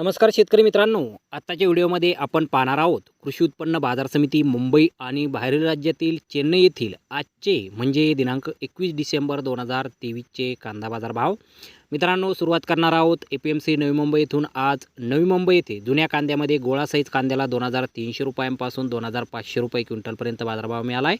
नमस्कार शेतकरी मित्रांनो आत्ताच्या व्हिडिओमध्ये आपण पाहणार आहोत कृषी उत्पन्न बाजार समिती मुंबई आणि बाहेरील राज्यातील चेन्नई येथील आजचे म्हणजे दिनांक एकवीस डिसेंबर दोन हजार तेवीसचे कांदा बाजार भाव. मित्रांनो सुरुवात करणार आहोत A P M C Navi Mumbai येथून. आज नवी मुंबई येथे जुन्या कांद्यामध्ये गोळा साईज कांद्याला दोन हजार तीनशे रुपयांपासून दोन हजार पाचशे रुपये क्विंटलपर्यंत बाजारभाव मिळाला आहे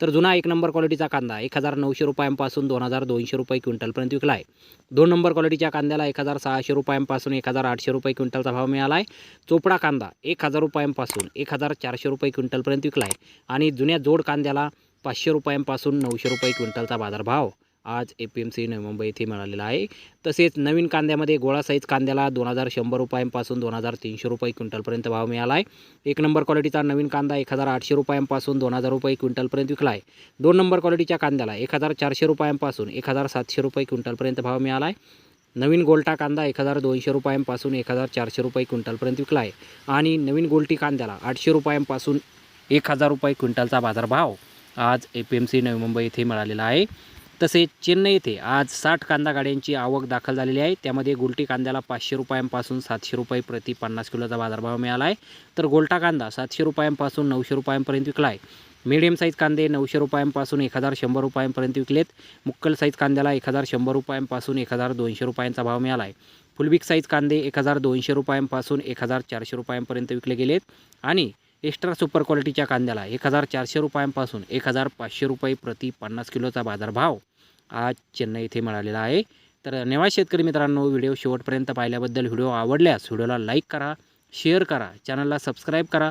तर जुना एक नंबर क्वालिटीचा कांदा एक हजार नऊशे रुपयांपासून दोन हजार दोनशे रुपये क्विंटलपर्यंत विकला आहे दोन नंबर क्वालिटीच्या कांद्याला एक हजार सहाशे रुपयांपासून एक हजार आठशे रुपये क्विंटलचा भाव मिळाला आहे चोपडा कांदा एक हजार रुपयांपासून एक हजार चारशे रुपये क्विंटलपर्यंत विकला आहे. आणि जुन्या जोड कांद्याला पाचशे रुपयांपासून नऊशे रुपये क्विंटलचा बाजारभाव आज A P M C Navi Mumbai येथे मिळालेला आहे. तसेच नवीन कांद्यामध्ये गोळा साईज कांद्याला दोन हजार शंभर रुपयांपासून दोन हजार तीनशे रुपये क्विंटलपर्यंत भाव मिळाला आहे. एक नंबर क्वालिटीचा नवीन कांदा एक हजार आठशे रुपयांपासून दोन हजार रुपये क्विंटलपर्यंत विकला आहे. दोन नंबर क्वालिटीच्या कांद्याला एक हजार चारशे रुपयांपासून एक हजार सातशे रुपये क्विंटलपर्यंत भाव मिळाला आहे. नवीन गोल्टा कांदा एक हजार दोनशे रुपयांपासून एक हजार चारशे रुपये क्विंटलपर्यंत विकला आहे. आणि नवीन गोल्टी कांद्याला आठशे रुपयांपासून एक हजार रुपये क्विंटलचा बाजारभाव आज A P M C Navi Mumbai येथे मिळालेला आहे. तसेच चेन्नई येथे आज साठ कांदा गाड्यांची आवक दाखल झालेली आहे. त्यामध्ये गोल्टी कांद्याला पाचशे रुपयांपासून सातशे रुपये प्रति पन्नास किलोचा बाजारभाव मिळाला आहे. तर गोल्टा कांदा सातशे रुपयांपासून नऊशे रुपयांपर्यंत विकला आहे. मीडियम साईज कांदे नऊशे रुपयांपासून एक हजार शंभर रुपयांपर्यंत विकलेत. मुक्कल साईज कांद्याला एक हजार शंभर रुपयांपासून एक हजार दोनशे रुपयांचा भाव मिळाला आहे फुलबिक साईज कांदे एक हजार दोनशे रुपयांपासून एक हजार चारशे रुपयांपर्यंत विकले गेलेत. आणि एक्स्ट्रा सुपर क्वालिटीच्या कांद्याला एक हजार चारशे रुपयांपासून एक हजार पाचशे रुपये प्रति पन्नास किलोचा बाजारभाव आज चेन्नई येथे मिळालेला आहे. तर धन्यवाद शेतकरी मित्रांनो व्हिडिओ शेवटपर्यंत पाहिल्याबद्दल व्हिडिओ आवडल्यास व्हिडिओला लाईक करा शेअर करा चॅनलला सबस्क्राईब करा.